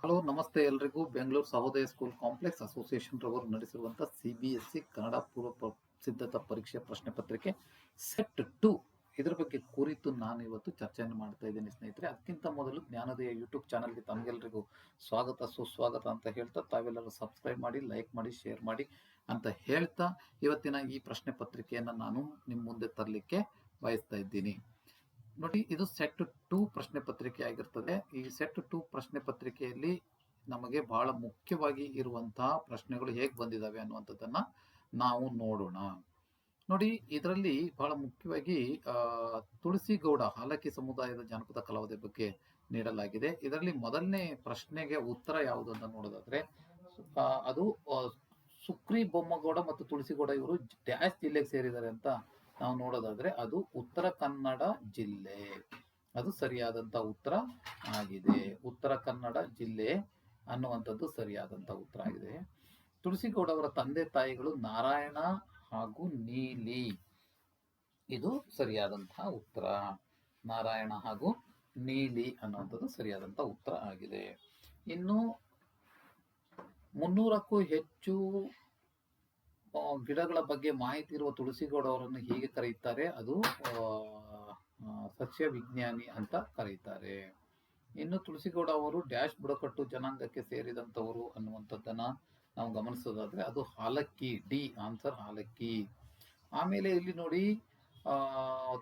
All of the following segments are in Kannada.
ಹಲೋ, ನಮಸ್ತೆ ಎಲ್ರಿಗೂ. Bengaluru Sahodaya school complex association ರವರು ನಡೆಸಿರುವಂತಹ C B S C Kannada ಪೂರ್ವ ಸಿದ್ಧತಾ ಪರೀಕ್ಷೆ ಪ್ರಶ್ನೆ ಪತ್ರಿಕೆ ಸೆಟ್ ಟು. ಇದರ ಬಗ್ಗೆ ಕುರಿತು ನಾನು ಇವತ್ತು ಚರ್ಚೆಯನ್ನು ಮಾಡ್ತಾ ಇದ್ದೀನಿ ಸ್ನೇಹಿತರೆ. ಅದಕ್ಕಿಂತ ಮೊದಲು ಜ್ಞಾನೋದಯ ಯೂಟ್ಯೂಬ್ ಚಾನಲ್ಗೆ ತಮಗೆಲ್ಲರಿಗೂ ಸ್ವಾಗತ, ಸುಸ್ವಾಗತ ಅಂತ ಹೇಳ್ತಾ ತಾವೆಲ್ಲರೂ ಸಬ್ಸ್ಕ್ರೈಬ್ ಮಾಡಿ, ಲೈಕ್ ಮಾಡಿ, ಶೇರ್ ಮಾಡಿ ಅಂತ ಹೇಳ್ತಾ ಇವತ್ತಿನ ಈ ಪ್ರಶ್ನೆ ಪತ್ರಿಕೆಯನ್ನು ನಾನು ನಿಮ್ಮ ಮುಂದೆ ತರಲಿಕ್ಕೆ ಬಯಸ್ತಾ ಇದ್ದೀನಿ. ನೋಡಿ, ಇದು ಸೆಟ್ ಟು ಪ್ರಶ್ನೆ ಪತ್ರಿಕೆ ಆಗಿರ್ತದೆ. ಈ ಸೆಟ್ ಟು ಪ್ರಶ್ನೆ ಪತ್ರಿಕೆಯಲ್ಲಿ ನಮಗೆ ಬಹಳ ಮುಖ್ಯವಾಗಿ ಇರುವಂತಹ ಪ್ರಶ್ನೆಗಳು ಹೇಗೆ ಬಂದಿದಾವೆ ಅನ್ನುವಂಥದ್ದನ್ನ ನಾವು ನೋಡೋಣ. ನೋಡಿ, ಇದರಲ್ಲಿ ಬಹಳ ಮುಖ್ಯವಾಗಿ ತುಳಸಿಗೌಡ ಹಾಲಕ್ಕಿ ಸಮುದಾಯದ ಜಾನಪದ ಕಲಾವಿದ ಬಗ್ಗೆ ನೀಡಲಾಗಿದೆ. ಇದರಲ್ಲಿ ಮೊದಲನೇ ಪ್ರಶ್ನೆಗೆ ಉತ್ತರ ಯಾವುದು ಅಂತ ನೋಡೋದಾದ್ರೆ ಅದು ಸುಕ್ರಿ ಬೊಮ್ಮಗೌಡ ಮತ್ತು ತುಳಸಿಗೌಡ ಇವರು ಡ್ಯಾಶ್ ಜಿಲ್ಲೆಗೆ ಸೇರಿದ್ದಾರೆ ಅಂತ ನಾವು ನೋಡೋದಾದ್ರೆ ಅದು ಉತ್ತರ ಕನ್ನಡ ಜಿಲ್ಲೆ. ಅದು ಸರಿಯಾದಂತ ಉತ್ತರ ಆಗಿದೆ. ಉತ್ತರ ಕನ್ನಡ ಜಿಲ್ಲೆ ಅನ್ನುವಂಥದ್ದು ಸರಿಯಾದಂತ ಉತ್ತರ ಆಗಿದೆ. ತುಳಸಿಗೌಡ ಅವರ ತಂದೆ ತಾಯಿಗಳು ನಾರಾಯಣ ಹಾಗೂ ನೀಲಿ. ಇದು ಸರಿಯಾದಂತಹ ಉತ್ತರ. ನಾರಾಯಣ ಹಾಗೂ ನೀಲಿ ಅನ್ನುವಂಥದ್ದು ಸರಿಯಾದಂತ ಉತ್ತರ ಆಗಿದೆ. ಇನ್ನು ಮುನ್ನೂರಕ್ಕೂ ಹೆಚ್ಚು ಗಿಡಗಳ ಬಗ್ಗೆ ಮಾಹಿತಿ ಇರುವ ತುಳಸಿಗೌಡ ಅವರನ್ನು ಹೀಗೆ ಕರೆಯುತ್ತಾರೆ? ಅದು ಸಸ್ಯ ವಿಜ್ಞಾನಿ ಅಂತ ಕರೀತಾರೆ ಇನ್ನು ತುಳಸಿಗೌಡ ಅವರು ಡ್ಯಾಶ್ ಬುಡಕಟ್ಟು ಜನಾಂಗಕ್ಕೆ ಸೇರಿದಂತವರು ಅನ್ನುವಂಥದ್ದನ್ನ ನಾವು ಗಮನಿಸೋದಾದ್ರೆ ಅದು ಹಾಲಕ್ಕಿ, ಡಿ ಆನ್ಸರ್ ಹಾಲಕ್ಕಿ. ಆಮೇಲೆ ಇಲ್ಲಿ ನೋಡಿ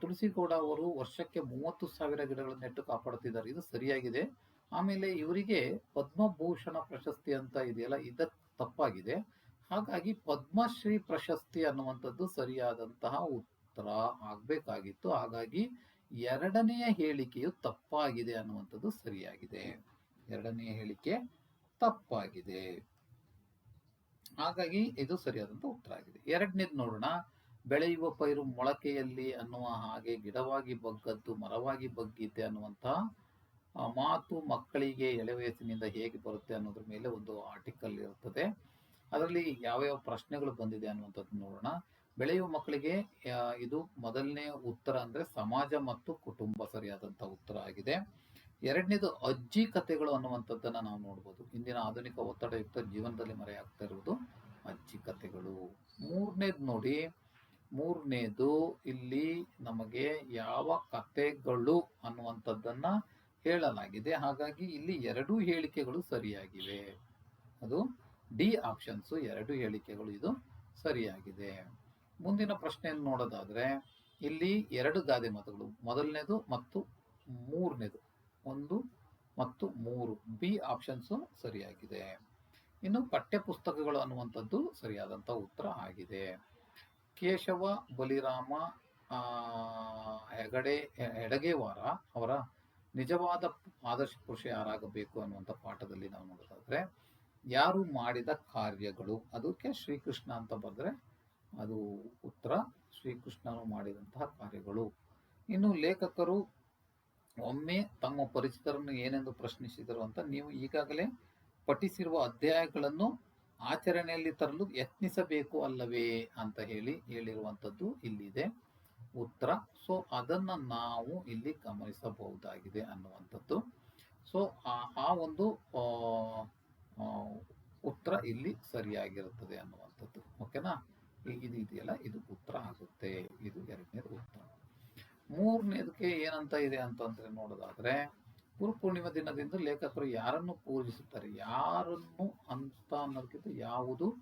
ತುಳಸಿಗೌಡ ಅವರು ವರ್ಷಕ್ಕೆ ಮೂವತ್ತು ಸಾವಿರ ಗಿಡಗಳನ್ನು ನೆಟ್ಟು ಕಾಪಾಡುತ್ತಿದ್ದಾರೆ ಇದು ಸರಿಯಾಗಿದೆ. ಆಮೇಲೆ ಇವರಿಗೆ ಪದ್ಮಭೂಷಣ ಪ್ರಶಸ್ತಿ ಅಂತ ಇದೆಯಲ್ಲ ಇದ ತಪ್ಪಾಗಿದೆ. ಹಾಗಾಗಿ ಪದ್ಮಶ್ರೀ ಪ್ರಶಸ್ತಿ ಅನ್ನುವಂಥದ್ದು ಸರಿಯಾದಂತಹ ಉತ್ತರ ಆಗ್ಬೇಕಾಗಿತ್ತು. ಹಾಗಾಗಿ ಎರಡನೆಯ ಹೇಳಿಕೆಯು ತಪ್ಪಾಗಿದೆ ಅನ್ನುವಂಥದ್ದು ಸರಿಯಾಗಿದೆ. ಎರಡನೆಯ ಹೇಳಿಕೆ ತಪ್ಪಾಗಿದೆ. ಹಾಗಾಗಿ ಇದು ಸರಿಯಾದಂತ ಉತ್ತರ ಆಗಿದೆ. ಎರಡನೇದು ನೋಡೋಣ. ಬೆಳೆಯುವ ಪೈರು ಮೊಳಕೆಯಲ್ಲಿ ಅನ್ನುವ ಹಾಗೆ ಗಿಡವಾಗಿ ಬಗ್ಗದ್ದು, ಮರವಾಗಿ ಬಗ್ಗಿದೆ ಅನ್ನುವಂತಹ ಮಾತು ಮಕ್ಕಳಿಗೆ ಎಳೆ ವಯಸ್ಸಿನಿಂದ ಹೇಗೆ ಬರುತ್ತೆ ಅನ್ನೋದ್ರ ಮೇಲೆ ಒಂದು ಆರ್ಟಿಕಲ್ ಇರುತ್ತದೆ. ಅದರಲ್ಲಿ ಯಾವ ಪ್ರಶ್ನೆಗಳು ಬಂದಿದೆ ಅನ್ನುವಂಥದ್ದು ನೋಡೋಣ. ಬೆಳೆಯುವ ಮಕ್ಕಳಿಗೆ ಇದು ಮೊದಲನೇ ಉತ್ತರ ಅಂದ್ರೆ ಸಮಾಜ ಮತ್ತು ಕುಟುಂಬ ಸರಿಯಾದಂತ ಉತ್ತರ ಆಗಿದೆ. ಎರಡನೇದು ಅಜ್ಜಿ ಕಥೆಗಳು ಅನ್ನುವಂಥದ್ದನ್ನ ನಾವು ನೋಡ್ಬೋದು. ಇಂದಿನ ಆಧುನಿಕ ಒತ್ತಡಯುಕ್ತ ಜೀವನದಲ್ಲಿ ಮರೆಯಾಗ್ತಾ ಇರುವುದು ಅಜ್ಜಿ ಕಥೆಗಳು ಮೂರನೇದು ನೋಡಿ. ಮೂರನೇದು ಇಲ್ಲಿ ನಮಗೆ ಯಾವ ಕಥೆಗಳು ಅನ್ನುವಂಥದ್ದನ್ನ ಹೇಳಲಾಗಿದೆ. ಹಾಗಾಗಿ ಇಲ್ಲಿ ಎರಡೂ ಹೇಳಿಕೆಗಳು ಸರಿಯಾಗಿವೆ. ಅದು ಡಿ ಆಪ್ಷನ್ಸ್ ಎರಡು ಹೇಳಿಕೆಗಳು ಇದು ಸರಿಯಾಗಿದೆ. ಮುಂದಿನ ಪ್ರಶ್ನೆಯನ್ನು ನೋಡೋದಾದ್ರೆ, ಇಲ್ಲಿ ಎರಡು ಗಾದೆ ಮತಗಳು, ಮೊದಲನೇದು ಮತ್ತು ಮೂರನೇದು. ಒಂದು ಮತ್ತು ಮೂರು. ಬಿ ಆಪ್ಷನ್ಸ್ ಸರಿಯಾಗಿದೆ. ಇನ್ನು ಪಠ್ಯಪುಸ್ತಕಗಳು ಅನ್ನುವಂಥದ್ದು ಸರಿಯಾದಂಥ ಉತ್ತರ ಆಗಿದೆ. ಕೇಶವ, ಬಲಿರಾಮ ಹೆಗಡೆ ಎಡಗೇವಾರ ಅವರ ನಿಜವಾದ ಆದರ್ಶ ಪುರುಷ ಯಾರಾಗಬೇಕು ಅನ್ನುವಂಥ ಪಾಠದಲ್ಲಿ ನಾವು ನೋಡೋದಾದ್ರೆ ಯಾರು ಮಾಡಿದ ಕಾರ್ಯಗಳು? ಅದಕ್ಕೆ ಶ್ರೀಕೃಷ್ಣ ಅಂತ ಬರೆದ್ರೆ ಅದು ಉತ್ತರ. ಶ್ರೀಕೃಷ್ಣನು ಮಾಡಿದಂತಹ ಕಾರ್ಯಗಳು. ಇನ್ನು ಲೇಖಕರು ಒಮ್ಮೆ ತಮ್ಮ ಪರಿಚಿತರನ್ನು ಏನೆಂದು ಪ್ರಶ್ನಿಸಿದರು ಅಂತ ನೀವು ಈಗಾಗಲೇ ಪಠಿಸಿರುವ ಅಧ್ಯಾಯಗಳನ್ನು ಆಚರಣೆಯಲ್ಲಿ ತರಲು ಯತ್ನಿಸಬೇಕು ಅಲ್ಲವೇ ಅಂತ ಹೇಳಿ ಹೇಳಿರುವಂಥದ್ದು ಇಲ್ಲಿದೆ. ಉತ್ತರ. ಸೊ, ಅದನ್ನ ನಾವು ಇಲ್ಲಿ ಗಮನಿಸಬಹುದಾಗಿದೆ ಅನ್ನುವಂಥದ್ದು. ಸೊ, ಆ ಒಂದು ಉತ್ತರ ಇಲ್ಲಿ ಸರಿಯಾಗಿರುತ್ತದೆ ಅನ್ನುವಂಥದ್ದು. ಓಕೆನಾ ಈಗ ಇದು ಇದೆಯಲ್ಲ ಇದು ಉತ್ತರ ಆಗುತ್ತೆ. ಇದು ಎರಡನೇದು ಉತ್ತರ. ಮೂರನೇದಕ್ಕೆ ಏನಂತ ಇದೆ ಅಂತಂದ್ರೆ ನೋಡೋದಾದ್ರೆ, ಗುರುಪೂರ್ಣಿಮಾ ದಿನದಿಂದ ಲೇಖಕರು ಯಾರನ್ನು ಪೂಜಿಸುತ್ತಾರೆ, ಯಾರನ್ನು ಅಂತ ಅನ್ನೋದಕ್ಕಿಂತ ಯಾವುದು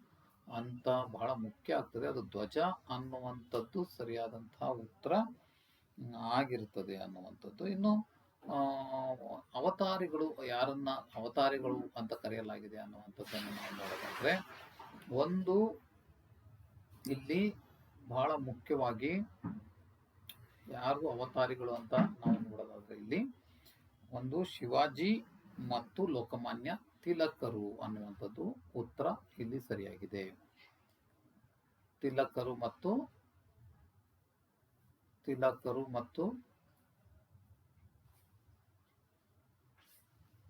ಅಂತ ಬಹಳ ಮುಖ್ಯ ಆಗ್ತದೆ. ಅದು ಧ್ವಜ ಅನ್ನುವಂಥದ್ದು ಸರಿಯಾದಂತಹ ಉತ್ತರ ಆಗಿರುತ್ತದೆ ಅನ್ನುವಂಥದ್ದು. ಇನ್ನು ಅವತಾರಿಗಳು ಯಾರನ್ನ ಅವತಾರಿಗಳು ಅಂತ ಕರೆಯಲಾಗಿದೆ ಅನ್ನುವಂಥದ್ದನ್ನು ನಾವು ನೋಡೋದಾದ್ರೆ, ಒಂದು ಇಲ್ಲಿ ಬಹಳ ಮುಖ್ಯವಾಗಿ ಯಾರು ಅವತಾರಿಗಳು ಅಂತ ನಾವು ನೋಡೋದಾದ್ರೆ ಇಲ್ಲಿ ಒಂದು ಶಿವಾಜಿ ಮತ್ತು ಲೋಕಮಾನ್ಯ ತಿಲಕರು ಅನ್ನುವಂಥದ್ದು ಉತ್ತರ ಇಲ್ಲಿ ಸರಿಯಾಗಿದೆ. ತಿಲಕರು ಮತ್ತು ತಿಲಕರು ಮತ್ತು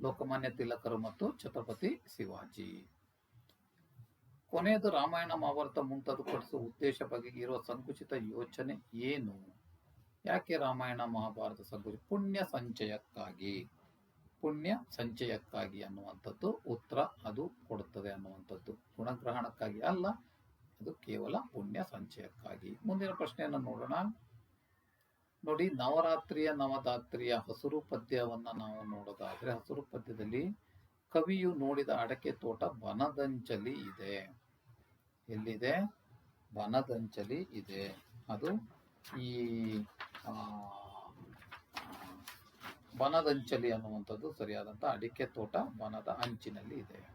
ಲೋಕಮಾನ್ಯ ತಿಲಕರು ಮತ್ತು ಛತ್ರಪತಿ ಶಿವಾಜಿ. ಕೊನೆಯದು ರಾಮಾಯಣ ಮಹಾಭಾರತ ಮುಂತಾದ ಪಡಿಸುವ ಉದ್ದೇಶ ಬಗ್ಗೆ ಇರುವ ಸಂಕುಚಿತ ಯೋಚನೆ ಏನು? ಯಾಕೆ ರಾಮಾಯಣ ಮಹಾಭಾರತ ಸಂಕುಚಿತ ಪುಣ್ಯ ಸಂಚಯಕ್ಕಾಗಿ. ಪುಣ್ಯ ಸಂಚಯಕ್ಕಾಗಿ ಅನ್ನುವಂಥದ್ದು ಉತ್ತರ ಅದು ಕೊಡುತ್ತದೆ ಅನ್ನುವಂಥದ್ದು. ಗುಣಗ್ರಹಣಕ್ಕಾಗಿ ಅಲ್ಲ, ಅದು ಕೇವಲ ಪುಣ್ಯ ಸಂಚಯಕ್ಕಾಗಿ. ಮುಂದಿನ ಪ್ರಶ್ನೆಯನ್ನು ನೋಡೋಣ. ನೋಡಿ, ನವರಾತ್ರಿಯ ನವದಾತ್ರಿಯ ಹಸುರು ಪದ್ಯವನ್ನ ನಾವು ನೋಡೋದಾದ್ರೆ, ಹಸುರು ಪದ್ಯದಲ್ಲಿ ಕವಿಯು ನೋಡಿದ ಅಡಕೆ ತೋಟ ಬನದಂಚಲಿ ಇದೆ. ಎಲ್ಲಿದೆ? ಬನದಂಚಲಿ ಇದೆ. ಅದು ಈ ಬನದಂಚಲಿ ಅನ್ನುವಂಥದ್ದು ಸರಿಯಾದಂತ ಅಡಿಕೆ ತೋಟ ಬನದ ಅಂಚಿನಲ್ಲಿ ಇದೆ.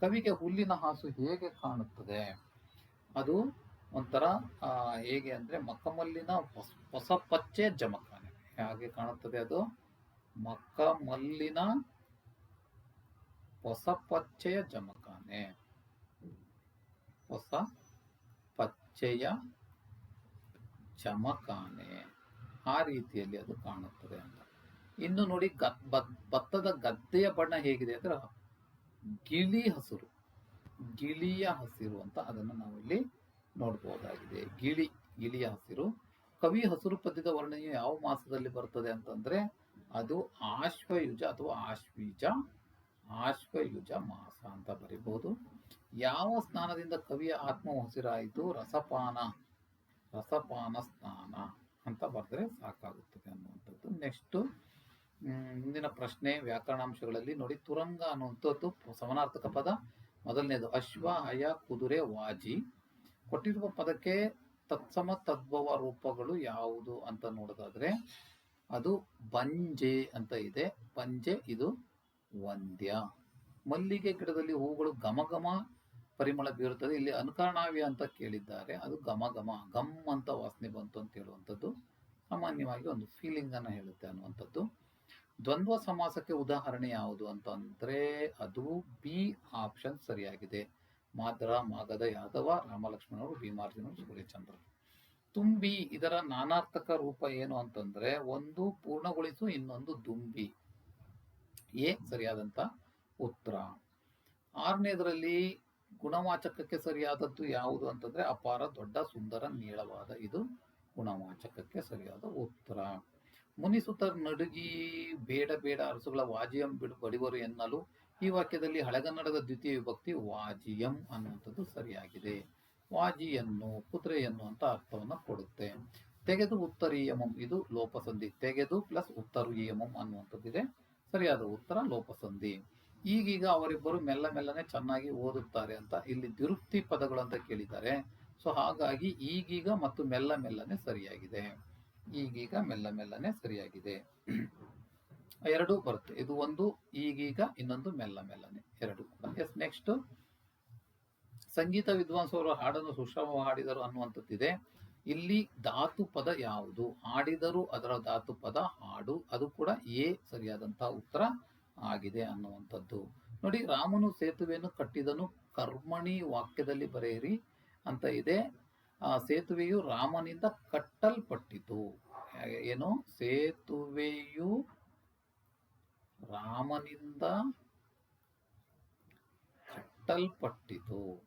ಕವಿಗೆ ಹುಲ್ಲಿನ ಹಾಸು ಹೇಗೆ ಕಾಣುತ್ತದೆ? ಅದು ಒಂಥರ ಹೇಗೆ ಅಂದರೆ ಮಕ್ಕಮಲ್ಲಿನ ಹೊಸ ಹೊಸ ಪಚ್ಚೆ ಜಮಖಾನೆ. ಹಾಗೆ ಕಾಣುತ್ತದೆ ಅದು. ಮಕ್ಕಮಲ್ಲಿನ ಹೊಸ ಪಚ್ಚೆಯ ಜಮಖಾನೆ. ಹೊಸ ಪಚ್ಚೆಯ ಜಮಖಾನೆ. ಆ ರೀತಿಯಲ್ಲಿ ಅದು ಕಾಣುತ್ತದೆ ಅಂತ. ಇನ್ನು ನೋಡಿ ಭತ್ತದ ಗದ್ದೆಯ ಬಣ್ಣ ಹೇಗಿದೆ ಅಂದ್ರೆ ಗಿಳಿ ಹಸಿರು. ಗಿಳಿಯ ಹಸಿರು ಅಂತ ಅದನ್ನು ನಾವಿಲ್ಲಿ ನೋಡಬಹುದಾಗಿದೆ ಗಿಳಿ ಗಿಳಿಯ ಹಸಿರು. ಕವಿ ಹಸಿರು ಪದ್ಯದ ವರ್ಣನೆಯು ಯಾವ ಮಾಸದಲ್ಲಿ ಬರ್ತದೆ ಅಂತಂದ್ರೆ, ಅದು ಆಶ್ವಯುಜ ಅಥವಾ ಆಶ್ವೀಜ, ಆಶ್ವಯುಜ ಮಾಸ ಅಂತ ಬರೀಬಹುದು. ಯಾವ ಸ್ನಾನದಿಂದ ಕವಿಯ ಆತ್ಮ ಹಸಿರಾಯಿತು ರಸಪಾನ ರಸಪಾನ ಸ್ನಾನ ಅಂತ ಬರೆದ್ರೆ ಸಾಕಾಗುತ್ತದೆ ಅನ್ನುವಂಥದ್ದು. ನೆಕ್ಸ್ಟ್ ಮುಂದಿನ ಪ್ರಶ್ನೆ, ವ್ಯಾಕರಣಾಂಶಗಳಲ್ಲಿ ನೋಡಿ. ತುರಂಗ ಅನ್ನುವಂಥದ್ದು ಸಮಾನಾರ್ಥಕ ಪದ. ಮೊದಲನೇದು ಅಶ್ವ, ಹಯ, ಕುದುರೆ, ವಾಜಿ. ಕೊಟ್ಟಿರುವ ಪದಕ್ಕೆ ತತ್ಸಮ ತದ್ಭವ ರೂಪಗಳು ಯಾವುದು ಅಂತ ನೋಡೋದಾದ್ರೆ ಅದು ಬಂಜೆ ಅಂತ ಇದೆ. ಬಂಜೆ ಇದು ವಂದ್ಯ. ಮಲ್ಲಿಗೆ ಗಿಡದಲ್ಲಿ ಹೂಗಳು ಘಮ ಪರಿಮಳ ಬೀರುತ್ತದೆ. ಇಲ್ಲಿ ಅನುಕರಣಾವ್ಯ ಅಂತ ಕೇಳಿದ್ದಾರೆ. ಅದು ಘಮ ಘಮ ಗಮ್ ಅಂತ ವಾಸನೆ ಬಂತು ಅಂತ ಹೇಳುವಂಥದ್ದು. ಸಾಮಾನ್ಯವಾಗಿ ಒಂದು ಫೀಲಿಂಗ್ ಅನ್ನ ಹೇಳುತ್ತೆ ಅನ್ನುವಂಥದ್ದು. ದ್ವಂದ್ವ ಸಮಾಸಕ್ಕೆ ಉದಾಹರಣೆ ಯಾವುದು ಅಂತಂದ್ರೆ ಅದು ಬಿ ಆಪ್ಷನ್ ಸರಿಯಾಗಿದೆ. ಮಾದ್ರ, ಮಾಗದ ಯಾದವ, ರಾಮಲಕ್ಷ್ಮಣರು, ಭೀಮಾರ್ಜುನರು, ಸೂರ್ಯಚಂದ್ರರು. ತುಂಬಿ, ಇದರ ನಾನಾರ್ಥಕ ರೂಪ ಏನು ಅಂತಂದ್ರೆ, ಒಂದು ಪೂರ್ಣಗೊಳಿಸು, ಇನ್ನೊಂದು ದುಂಬಿ ಎ ಸರಿಯಾದಂತ ಉತ್ತರ. ಆರನೇದರಲ್ಲಿ ಗುಣವಾಚಕಕ್ಕೆ ಸರಿಯಾದದ್ದು ಯಾವುದು ಅಂತಂದ್ರೆ, ಅಪಾರ, ದೊಡ್ಡ, ಸುಂದರ, ನೀಳವಾದ, ಇದು ಗುಣವಾಚಕಕ್ಕೆ ಸರಿಯಾದ ಉತ್ತರ. ಮುನಿಸುತ್ತ ನಡುಗಿ ಬೇಡ ಬೇಡ ಅರಸುಗಳ ವಾಜಿಯಂ ಬಿಡು ಬಡಿವರು ಎನ್ನಲು ಈ ವಾಕ್ಯದಲ್ಲಿ ಹಳೆಗನ್ನಡದ ದ್ವಿತೀಯ ವಿಭಕ್ತಿ ವಾಜಿಯಂ ಅನ್ನುವಂಥದ್ದು ಸರಿಯಾಗಿದೆ. ವಾಜಿಯನ್ನು ಕುದುರೆಯನ್ನು ಅಂತ ಅರ್ಥವನ್ನು ಕೊಡುತ್ತೆ. ತೆಗೆದು ಉತ್ತರೀಯಮಂ ಇದು ಲೋಪಸಂಧಿ. ತೆಗೆದು ಪ್ಲಸ್ ಉತ್ತರೀಯಮಂ ಅನ್ನುವಂಥದ್ದಿದೆ. ಸರಿಯಾದ ಉತ್ತರ ಲೋಪಸಂಧಿ. ಈಗೀಗ ಅವರಿಬ್ಬರು ಮೆಲ್ಲ ಮೆಲ್ಲನೆ ಚೆನ್ನಾಗಿ ಓದುತ್ತಾರೆ ಅಂತ ಇಲ್ಲಿ ದ್ವಿರುಕ್ತಿ ಪದಗಳು ಅಂತ ಕೇಳಿದ್ದಾರೆ. ಸೊ ಹಾಗಾಗಿ ಈಗೀಗ ಮತ್ತು ಮೆಲ್ಲ ಮೆಲ್ಲನೆ ಸರಿಯಾಗಿದೆ. ಈಗೀಗ ಮೆಲ್ಲ ಮೆಲ್ಲನೆ ಸರಿಯಾಗಿದೆ. ಎರಡು ಬರುತ್ತೆ. ಇದು ಒಂದು, ಈಗೀಗ ಇನ್ನೊಂದು ಮೆಲ್ಲ ಮೆಲ್ಲನೆ ಎರಡು. ಎಸ್ ನೆಕ್ಸ್ಟ್ ಸಂಗೀತ ವಿದ್ವಾಂಸರು ಹಾಡನ್ನು ಸುಶ್ರಮ ಹಾಡಿದರು ಅನ್ನುವಂಥದ್ದಿದೆ. ಇಲ್ಲಿ ಧಾತು ಪದ ಯಾವುದು? ಹಾಡಿದರು ಅದರ ಧಾತು ಪದ ಹಾಡು. ಅದು ಕೂಡ ಎ ಸರಿಯಾದಂತಹ ಉತ್ತರ ಆಗಿದೆ ಅನ್ನುವಂಥದ್ದು. ನೋಡಿ, ರಾಮನು ಸೇತುವೆಯನ್ನು ಕಟ್ಟಿದನು. ಕರ್ಮಣಿ ವಾಕ್ಯದಲ್ಲಿ ಬರೆಯಿರಿ ಅಂತ ಇದೆ. ಆ ಸೇತುವೆಯು ರಾಮನಿಂದ ಕಟ್ಟಲ್ಪಟ್ಟಿತು. ಏನು? ಸೇತುವೆಯು ರಾಮನಿಂದ ಕಟ್ಟಲ್ಪಟ್ಟಿತು.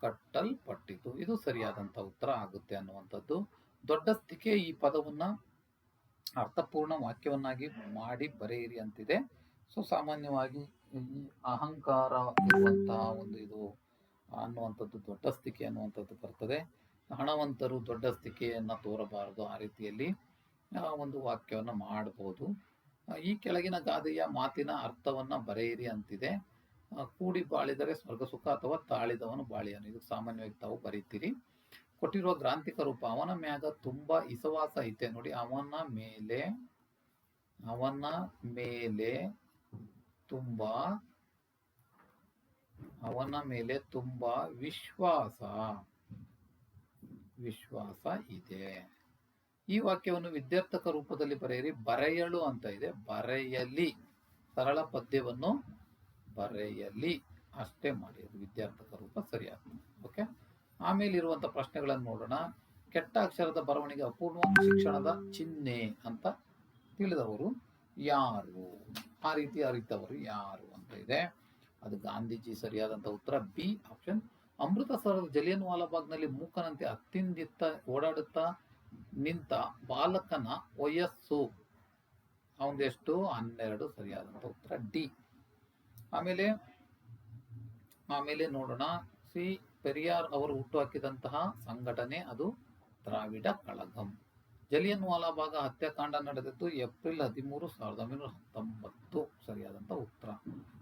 ಕಟ್ಟಲ್ಪಟ್ಟಿತು. ಇದು ಸರಿಯಾದಂತ ಉತ್ತರ ಆಗುತ್ತೆ ಅನ್ನುವಂಥದ್ದು. ದೊಡ್ಡ ಸ್ಥಿಕೆ ಈ ಪದವನ್ನ ಅರ್ಥಪೂರ್ಣ ವಾಕ್ಯವನ್ನಾಗಿ ಮಾಡಿ ಬರೆಯಿರಿ ಅಂತಿದೆ. ಸೊ, ಸಾಮಾನ್ಯವಾಗಿ ಅಹಂಕಾರ ಇರುವಂತಹ ಒಂದು ಇದು ಅನ್ನುವಂಥದ್ದು ದೊಡ್ಡ ಸ್ಥಿಕೆ ಅನ್ನುವಂಥದ್ದು ಬರ್ತದೆ. ಹಣವಂತರು ದೊಡ್ಡ ಸ್ಥಿಕೆಯನ್ನ ತೋರಬಾರದು ಆ ರೀತಿಯಲ್ಲಿ. ಒಂದು ವಾಕ್ಯವನ್ನು ಮಾಡಬಹುದು. ಈ ಕೆಳಗಿನ ಗಾದೆಯ ಮಾತಿನ ಅರ್ಥವನ್ನ ಬರೆಯಿರಿ ಅಂತಿದೆ. ಕೂಡಿ ಬಾಳಿದರೆ ಸ್ವರ್ಗ ಸುಖ ಅಥವಾ ತಾಳಿದವನು ಬಾಳಿಯನು. ಇದು ಸಾಮಾನ್ಯವಾಗಿ ತಾವು ಬರೀತೀರಿ. ಕೊಟ್ಟಿರುವ ಗ್ರಾಂಥಿಕ ರೂಪ, ಅವನ ಮ್ಯಾಗ ತುಂಬಾ ಇಸವಾಸ ಐತೆ ನೋಡಿ, ಅವನ ಮೇಲೆ ಅವನ ಮೇಲೆ ತುಂಬಾ, ಅವನ ಮೇಲೆ ತುಂಬಾ ವಿಶ್ವಾಸ ವಿಶ್ವಾಸ ಇದೆ. ಈ ವಾಕ್ಯವನ್ನು ವಿದ್ಯಾರ್ಥಕ ರೂಪದಲ್ಲಿ ಬರೆಯಿರಿ. ಬರೆಯಲು ಅಂತ ಇದೆ. ಬರೆಯಲಿ. ಸರಳ ಪದ್ಯವನ್ನು ಬರೆಯಲಿ. ಅಷ್ಟೇ ಮಾಡಿ. ಅದು ವಿದ್ಯಾರ್ಥಕ ರೂಪ ಸರಿಯಾಗ್ತದೆ ಓಕೆ? ಆಮೇಲೆ ಇರುವಂತ ಪ್ರಶ್ನೆಗಳನ್ನು ನೋಡೋಣ. ಕೆಟ್ಟ ಅಕ್ಷರದ ಬರವಣಿಗೆ ಅಪೂರ್ವ ಶಿಕ್ಷಣದ ಚಿಹ್ನೆ ಅಂತ ತಿಳಿದವರು ಯಾರು? ಆ ರೀತಿ ಅರಿತವರು ಯಾರು ಅಂತ ಇದೆ. ಅದು ಗಾಂಧೀಜಿ ಸರಿಯಾದಂತ ಉತ್ತರ. B, option. ಅಮೃತಸರದ ಜಲಿಯನ್ ವಾಲಾಬಾಗ್ನಲ್ಲಿ ಮೂಕನಂತೆ ಅತ್ತಿಂದಿತ್ತ ಓಡಾಡುತ್ತಾ ನಿಂತ ಬಾಲಕನ ವಯಸ್ಸು ಅವನದೆಷ್ಟು ಹನ್ನೆರಡು ಸರಿಯಾದಂತ ಉತ್ತರ ಡಿ. ಆಮೇಲೆ ಆಮೇಲೆ ನೋಡೋಣ. ಸಿ. ಪೆರಿಯಾರ್ ಅವರು ಹುಟ್ಟುಹಾಕಿದಂತಹ ಸಂಘಟನೆ ಅದು ದ್ರಾವಿಡ ಕಳಗಂ. ಜಲಿಯನ್ ವಾಲಾಬಾಗ ಹತ್ಯಾಕಾಂಡ ನಡೆದಿದ್ದು ಏಪ್ರಿಲ್ ಹದಿಮೂರು ಸಾವಿರದ ಒಂಬೈನೂರ ಹತ್ತೊಂಬತ್ತು. ಸರಿಯಾದಂತ ಉತ್ತರ.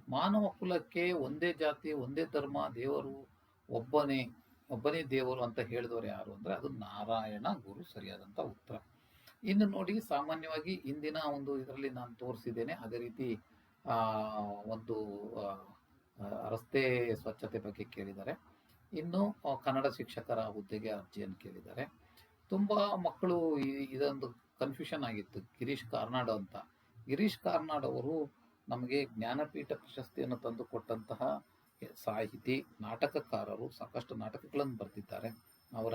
ಮಾನವ ಕುಲಕ್ಕೆ ಒಂದೇ ಜಾತಿ, ಒಂದೇ ಧರ್ಮ, ದೇವರು ಒಬ್ಬನೇ. ಒಬ್ಬನೇ ದೇವರು ಅಂತ ಹೇಳಿದವರು ಯಾರು ಅಂದ್ರೆ ಅದು ನಾರಾಯಣ ಗುರು ಸರಿಯಾದಂತ ಉತ್ತರ. ಇನ್ನು ನೋಡಿ ಸಾಮಾನ್ಯವಾಗಿ ಇಂದಿನ ಒಂದು ಇದರಲ್ಲಿ ನಾನು ತೋರಿಸಿದ್ದೇನೆ, ಅದೇ ರೀತಿ ಒಂದು ರಸ್ತೆ ಸ್ವಚ್ಛತೆ ಬಗ್ಗೆ ಕೇಳಿದ್ದಾರೆ. ಇನ್ನು ಕನ್ನಡ ಶಿಕ್ಷಕರ ಹುದ್ದೆಗೆ ಅರ್ಜಿಯನ್ನು ಕೇಳಿದ್ದಾರೆ. ತುಂಬಾ ಮಕ್ಕಳು ಇದೊಂದು ಕನ್ಫ್ಯೂಷನ್ ಆಗಿತ್ತು. ಗಿರೀಶ್ ಕಾರ್ನಾಡ್ ಅಂತ. ಗಿರೀಶ್ ಕಾರ್ನಾಡ್ ಅವರು ನಮಗೆ ಜ್ಞಾನಪೀಠ ಪ್ರಶಸ್ತಿಯನ್ನು ತಂದು ಕೊಟ್ಟಂತಹ ಸಾಹಿತಿ, ನಾಟಕಕಾರರು ಸಾಕಷ್ಟು ನಾಟಕಗಳನ್ನು ಬರೆದಿದ್ದಾರೆ. ಅವರ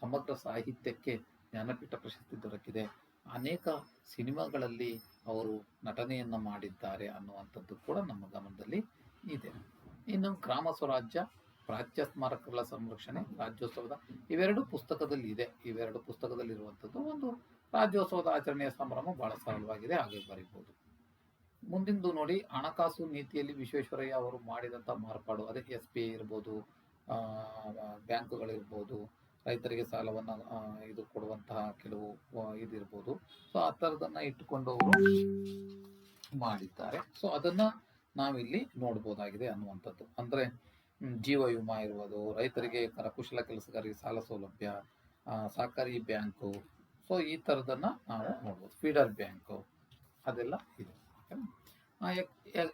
ಸಮಗ್ರ ಸಾಹಿತ್ಯಕ್ಕೆ ಜ್ಞಾನಪೀಠ ಪ್ರಶಸ್ತಿ ದೊರಕಿದೆ. ಅನೇಕ ಸಿನಿಮಾಗಳಲ್ಲಿ ಅವರು ನಟನೆಯನ್ನು ಮಾಡಿದ್ದಾರೆ ಅನ್ನುವಂಥದ್ದು ಕೂಡ ನಮ್ಮ ಗಮನದಲ್ಲಿ ಇದೆ. ಇನ್ನು ಗ್ರಾಮ ಸ್ವರಾಜ್ಯ, ಪ್ರಾಚ್ಯ ಸ್ಮಾರಕಗಳ ಸಂರಕ್ಷಣೆ, ರಾಜ್ಯೋತ್ಸವದ ಇವೆರಡು ಪುಸ್ತಕದಲ್ಲಿ ಇದೆ. ಇವೆರಡು ಪುಸ್ತಕದಲ್ಲಿ ಇರುವಂಥದ್ದು ಒಂದು ರಾಜ್ಯೋತ್ಸವದ ಆಚರಣೆಯ ಸಂಭ್ರಮ ಬಹಳ ಸರಳವಾಗಿದೆ. ಹಾಗೆ ಬರೀಬಹುದು. ಮುಂದಿಂದು ನೋಡಿ ಹಣಕಾಸು ನೀತಿಯಲ್ಲಿ ವಿಶ್ವೇಶ್ವರಯ್ಯ ಅವರು ಮಾಡಿದಂಥ ಮಾರ್ಪಾಡು. ಅದೇ ಎಸ್ ಬಿ ಐ ಇರ್ಬೋದು ಬ್ಯಾಂಕುಗಳಿರ್ಬೋದು, ರೈತರಿಗೆ ಸಾಲವನ್ನು ಇದು ಕೊಡುವಂತಹ ಕೆಲವು ಇದಿರ್ಬೋದು. ಸೊ ಆ ಥರದನ್ನ ಇಟ್ಟುಕೊಂಡು ಅವರು ಮಾಡಿದ್ದಾರೆ. ಸೊ ಅದನ್ನ ನಾವಿಲ್ಲಿ ನೋಡ್ಬೋದಾಗಿದೆ ಅನ್ನುವಂಥದ್ದು. ಅಂದ್ರೆ ಜೀವ ವಿಮಾ ಇರ್ಬೋದು, ರೈತರಿಗೆ ಕರಕುಶಲ ಕೆಲಸಗಾರರಿಗೆ ಸಾಲ ಸೌಲಭ್ಯ ಸಹಕಾರಿ ಬ್ಯಾಂಕು. ಸೊ ಈ ಥರದನ್ನ ನಾವು ನೋಡ್ಬೋದು. ಫೀಡರ್ ಬ್ಯಾಂಕು ಅದೆಲ್ಲ ಇದೆ.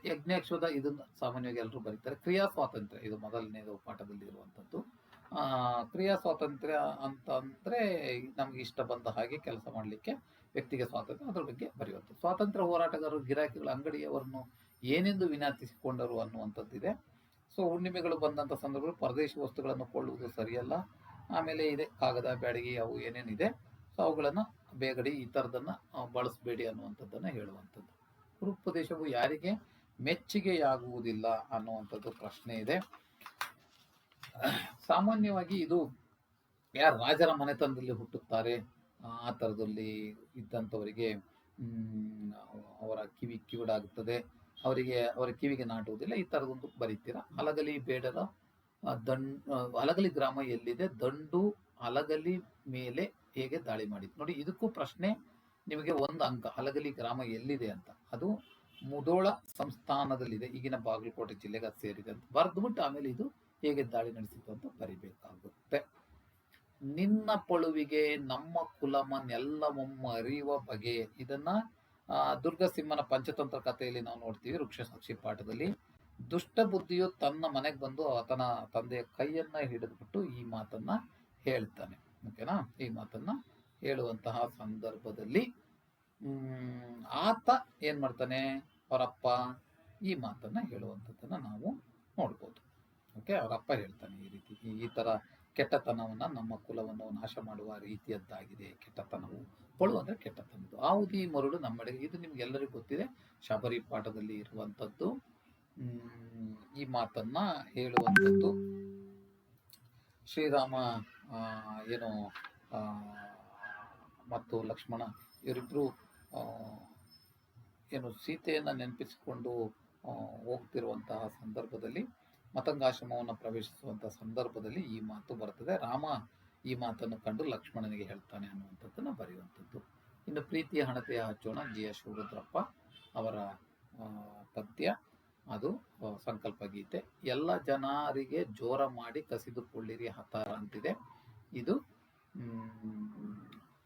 ಯಜ್ಞಾಕ್ಷದ ಇದನ್ನ ಸಾಮಾನ್ಯವಾಗಿ ಎಲ್ಲರೂ ಬರೀತಾರೆ. ಕ್ರಿಯಾ ಸ್ವಾತಂತ್ರ್ಯ ಇದು ಮೊದಲನೇದು ಪಾಠದಲ್ಲಿ ಇರುವಂತದ್ದು ಆ, ಕ್ರಿಯಾ ಸ್ವಾತಂತ್ರ್ಯ ಅಂತ ಅಂದ್ರೆ ನಮ್ಗೆ ಇಷ್ಟ ಬಂದ ಹಾಗೆ ಕೆಲಸ ಮಾಡಲಿಕ್ಕೆ ವ್ಯಕ್ತಿಗೆ ಸ್ವಾತಂತ್ರ್ಯ ಅದ್ರ ಬಗ್ಗೆ ಬರೆಯುವಂತ ಸ್ವಾತಂತ್ರ್ಯ ಹೋರಾಟಗಾರರು ಗಿರಾಕಿಗಳ ಅಂಗಡಿಯವರನ್ನು ಏನೆಂದು ವಿನಂತಿಸಿಕೊಂಡರು ಅನ್ನುವಂಥದ್ದಿದೆ. ಸೊ ಹುಣ್ಣಿಮೆಗಳು ಬಂದಂಥ ಸಂದರ್ಭದಲ್ಲಿ ಪರದೇಶಿ ವಸ್ತುಗಳನ್ನು ಕೊಳ್ಳುವುದು ಸರಿಯಲ್ಲ. ಆಮೇಲೆ ಇದೆ ಕಾಗದ ಬ್ಯಾಡಗಿ ಅವು ಏನೇನಿದೆ. ಸೊ ಅವುಗಳನ್ನು ಬೇಗಡಿ ಈ ಥರದನ್ನು ಬಳಸಬೇಡಿ ಅನ್ನುವಂಥದ್ದನ್ನು ಹೇಳುವಂಥದ್ದು. ಉಪದೇಶವು ಯಾರಿಗೆ ಮೆಚ್ಚುಗೆಯಾಗುವುದಿಲ್ಲ ಅನ್ನುವಂಥದ್ದು ಪ್ರಶ್ನೆ ಇದೆ. ಸಾಮಾನ್ಯವಾಗಿ ಇದು ಯಾರು ರಾಜರ ಮನೆತನದಲ್ಲಿ ಹುಟ್ಟುತ್ತಾರೆ ಆ ಥರದಲ್ಲಿ ಇದ್ದಂಥವರಿಗೆ ಅವರ ಕಿವಿ ಕಿವಿಡಾಗುತ್ತದೆ ಅವರಿಗೆ ಅವರ ಕಿವಿಗೆ ನಾಟುವುದಿಲ್ಲ ಈ ಥರದೊಂದು ಬರೀತೀರಾ. ಹಲಗಲಿ ಬೇಡರ ದಂಡ್ ಆ, ಹಲಗಲಿ ಗ್ರಾಮ ಎಲ್ಲಿದೆ? ದಂಡು ಹಲಗಲಿ ಮೇಲೆ ಹೇಗೆ ದಾಳಿ ಮಾಡಿತ್ತು? ನೋಡಿ ಇದಕ್ಕೂ ಪ್ರಶ್ನೆ ನಿಮಗೆ ಒಂದು ಅಂಕ ಹಲಗಲಿ ಗ್ರಾಮ ಎಲ್ಲಿದೆ ಅಂತ. ಅದು ಮುದೋಳ ಸಂಸ್ಥಾನದಲ್ಲಿದೆ. ಈಗಿನ ಬಾಗಲಕೋಟೆ ಜಿಲ್ಲೆಗೆ ಅದು ಸೇರಿದೆ ಅಂತ. ಬರೆದ್ಬಿಟ್ಟು ಆಮೇಲೆ ಇದು ಹೇಗೆ ದಾಳಿ ನಡೆಸಿತು ಅಂತ ಬರಿಬೇಕಾಗುತ್ತೆ. ನಿನ್ನ ಪಳುವಿಗೆ, ನಮ್ಮ ಕುಲಮನೆಲ್ಲವಮ್ಮ ಅರಿಯುವ ಬಗೆ. ಇದನ್ನ ದುರ್ಗಸಿಂಹನ ಪಂಚತಂತ್ರ ಕಥೆಯಲ್ಲಿ ನಾವು ನೋಡ್ತೀವಿ ವೃಕ್ಷ ಸಾಕ್ಷಿ ಪಾಠದಲ್ಲಿ. ದುಷ್ಟ ಬುದ್ಧಿಯು ತನ್ನ ಮನೆಗೆ ಬಂದು ಆತನ ತಂದೆಯ ಕೈಯನ್ನ ಹಿಡಿದ್ಬಿಟ್ಟು ಈ ಮಾತನ್ನ ಹೇಳ್ತಾನೆ. ಓಕೆನಾ? ಈ ಮಾತನ್ನ ಹೇಳುವಂತಹ ಸಂದರ್ಭದಲ್ಲಿ ಆತ ಏನ್ ಮಾಡ್ತಾನೆ? ಅವರಪ್ಪ ಈ ಮಾತನ್ನ ಹೇಳುವಂಥದ್ದನ್ನ ನಾವು ನೋಡ್ಬೋದು. ಓಕೆ, ಅವರಪ್ಪ ಹೇಳ್ತಾನೆ ಈ ರೀತಿ, ಈ- ತರ ಕೆಟ್ಟತನವನ್ನ ನಮ್ಮ ಕುಲವನ್ನು ನಾಶ ಮಾಡುವ ರೀತಿಯದ್ದಾಗಿದೆ, ಕೆಟ್ಟತನವು ಪಳು ಅಂದ್ರೆ ಕೆಟ್ಟತನದ್ದು. ಆವುದಿ ಮರುಳು ನಮ್ಮಡೆಗೆ ಇದು ನಿಮ್ಗೆಲ್ಲರಿಗೂ ಗೊತ್ತಿದೆ, ಶಬರಿ ಪಾಠದಲ್ಲಿ ಇರುವಂತದ್ದು ಈ ಮಾತನ್ನ ಹೇಳುವಂಥದ್ದು. ಶ್ರೀರಾಮ ಏನು ಮತ್ತು ಲಕ್ಷ್ಮಣ ಇವರಿಬ್ಬರು ಏನು ಸೀತೆಯನ್ನು ನೆನಪಿಸಿಕೊಂಡು ಹೋಗ್ತಿರುವಂತಹ ಸಂದರ್ಭದಲ್ಲಿ, ಮತಂಗಾಶ್ರಮವನ್ನು ಪ್ರವೇಶಿಸುವಂತಹ ಸಂದರ್ಭದಲ್ಲಿ ಈ ಮಾತು ಬರ್ತದೆ. ರಾಮ ಈ ಮಾತನ್ನು ಕಂಡು ಲಕ್ಷ್ಮಣನಿಗೆ ಹೇಳ್ತಾನೆ ಅನ್ನುವಂಥದ್ದನ್ನು ಬರೆಯುವಂಥದ್ದು. ಇನ್ನು ಪ್ರೀತಿಯ ಹಣತೆಯ ಹಚ್ಚೋಣ. ಜಿ ಎಸ್ ಶಿವರುದ್ರಪ್ಪ ಅವರ ಪದ್ಯ. ಅದು ಸಂಕಲ್ಪ ಗೀತೆ. ಎಲ್ಲ ಜನರಿಗೆ ಜೋರ ಮಾಡಿ ಕಸಿದುಕೊಳ್ಳಿರಿ ಹತಾರ ಅಂತಿದೆ. ಇದು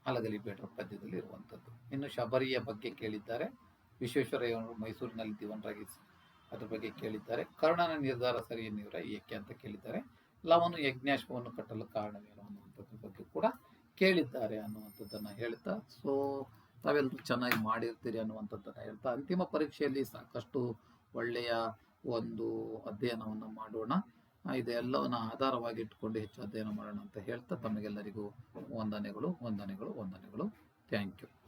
ಮ್, ಹಲಗಲಿ ಬೇಡ್ರ ಪದ್ಯದಲ್ಲಿ ಇರುವಂಥದ್ದು ಇನ್ನು ಶಬರಿಯ ಬಗ್ಗೆ ಕೇಳಿದ್ದಾರೆ. ವಿಶ್ವೇಶ್ವರಯ್ಯ ಅವರು ಮೈಸೂರಿನಲ್ಲಿ ದಿವನರಾಗಿ ಅದ್ರ ಬಗ್ಗೆ ಕೇಳಿದ್ದಾರೆ. ಕರ್ಣನ ನಿರ್ಧಾರ ಸರಿ ಎನ್ನುವರ ಏಕೆ ಅಂತ ಕೇಳಿದ್ದಾರೆ. ಲವನು ಯಜ್ಞಾಶ್ವವನ್ನು ಕಟ್ಟಲು ಕಾರಣವೇನು ಅನ್ನುವಂಥದ್ರ ಬಗ್ಗೆ ಕೂಡ ಕೇಳಿದ್ದಾರೆ ಅನ್ನುವಂಥದ್ದನ್ನು ಹೇಳ್ತಾ ಸೊ ತಾವೆಲ್ಲರೂ ಚೆನ್ನಾಗಿ ಮಾಡಿರ್ತೀರಿ ಅನ್ನುವಂಥದ್ದನ್ನು ಹೇಳ್ತಾ ಅಂತಿಮ ಪರೀಕ್ಷೆಯಲ್ಲಿ ಸಾಕಷ್ಟು ಒಳ್ಳೆಯ ಒಂದು ಅಧ್ಯಯನವನ್ನು ಮಾಡೋಣ. ಇದೆಲ್ಲವನ್ನ ಆಧಾರವಾಗಿ ಇಟ್ಕೊಂಡು ಹೆಚ್ಚು ಅಧ್ಯಯನ ಮಾಡೋಣ ಅಂತ ಹೇಳ್ತಾ ತಮಗೆಲ್ಲರಿಗೂ ವಂದನೆಗಳು ವಂದನೆಗಳು ವಂದನೆಗಳು. Thank you